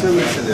ಸ್ವಲ್ಪ ಆಚೆ ಬಿಡ್ತಿದೆ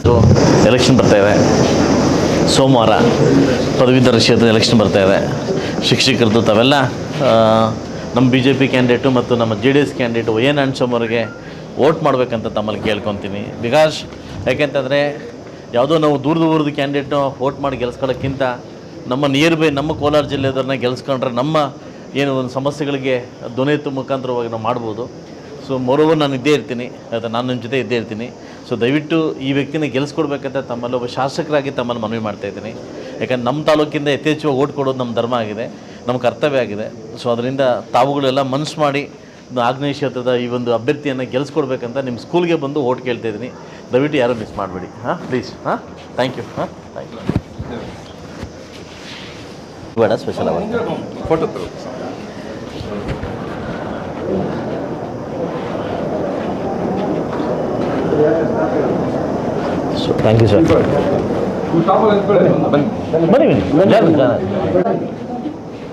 ಇದು ಎಲೆಕ್ಷನ್ ಇದೆ ಸೋಮವಾರ ಪದವೀಧರ ಕ್ಷೇತ್ರದ ಎಲೆಕ್ಷನ್ ಬರ್ತಾಯಿದೆ ಶಿಕ್ಷಕರದ್ದು ತಾವೆಲ್ಲ ನಮ್ಮ ಬಿ ಜೆ ಪಿ ಕ್ಯಾಂಡಿಡೇಟು ಮತ್ತು ನಮ್ಮ ಜೆ ಡಿ ಎಸ್ ಕ್ಯಾಂಡಿಡೇಟು ಏನು ಅವರಿಗೆ ವೋಟ್ ಮಾಡಬೇಕಂತ ತಮ್ಮಲ್ಲಿ ಕೇಳ್ಕೊತೀನಿ. ಬಿಕಾಸ್ ಯಾಕೆಂತಂದರೆ ಯಾವುದೋ ನಾವು ದೂರದ ಊರದ ಕ್ಯಾಂಡಿಡೇಟ್ನ ವೋಟ್ ಮಾಡಿ ಗೆಲ್ಸ್ಕೊಳ್ಳೋಕ್ಕಿಂತ ನಮ್ಮ ನಿಯರ್ ಬೈ ನಮ್ಮ ಕೋಲಾರ ಜಿಲ್ಲೆದವ್ರನ್ನ ಗೆಲ್ಸ್ಕೊಂಡ್ರೆ ನಮ್ಮ ಏನು ಒಂದು ಸಮಸ್ಯೆಗಳಿಗೆ ಧ್ವನಿ ಎತ್ತುವ ಮುಖಾಂತರವಾಗಿ ನಾವು ಮಾಡ್ಬೋದು. ಸೊ ಮೊರವರು ನಾನು ಇದ್ದೇ ಇರ್ತೀನಿ. ಅದು ನಾನು ನನ್ನ ಜೊತೆ ಇದ್ದೇ ಇರ್ತೀನಿ. ಸೊ ದಯವಿಟ್ಟು ಈ ವ್ಯಕ್ತಿನ ಗೆಲ್ಸ್ಕೊಡ್ಬೇಕಂತ ತಮ್ಮಲ್ಲಿ ಒಬ್ಬ ಶಾಸಕರಾಗಿ ತಮ್ಮಲ್ಲಿ ಮನವಿ ಮಾಡ್ತಾ ಇದ್ದೀನಿ. ಯಾಕಂದ್ರೆ ನಮ್ಮ ತಾಲೂಕಿಂದ ಯಥೇಚ್ಛವಾಗಿ ಓಟ್ ಕೊಡೋದು ನಮ್ಮ ಧರ್ಮ ಆಗಿದೆ. ನಮ್ಮ ಕರ್ತವ್ಯ ಆಗಿದೆ. ಸೊ ಅದರಿಂದ ತಾವುಗಳೆಲ್ಲ ಮನಸ್ಸು ಮಾಡಿ ಆಗ್ನೇಯ ಕ್ಷೇತ್ರದ ಈ ಒಂದು ಅಭ್ಯರ್ಥಿಯನ್ನು ಗೆಲ್ಸ್ಕೊಡ್ಬೇಕಂತ ನಿಮ್ಮ ಸ್ಕೂಲ್ಗೆ ಬಂದು ಓಟ್ ಕೇಳ್ತಾ ಇದ್ದೀನಿ. ದಯವಿಟ್ಟು ಯಾರೂ ಮಿಸ್ ಮಾಡಬೇಡಿ. ಹಾಂ ಪ್ಲೀಸ್ ಹಾಂ ಥ್ಯಾಂಕ್ ಯು ಹಾಂ ಥ್ಯಾಂಕ್ ಯು ಬೇಡ ಸ್ಪೆಷಲ್ ಅವಾಗ photo so thank you sir ಬನ್ನಿ ಬನ್ನಿ.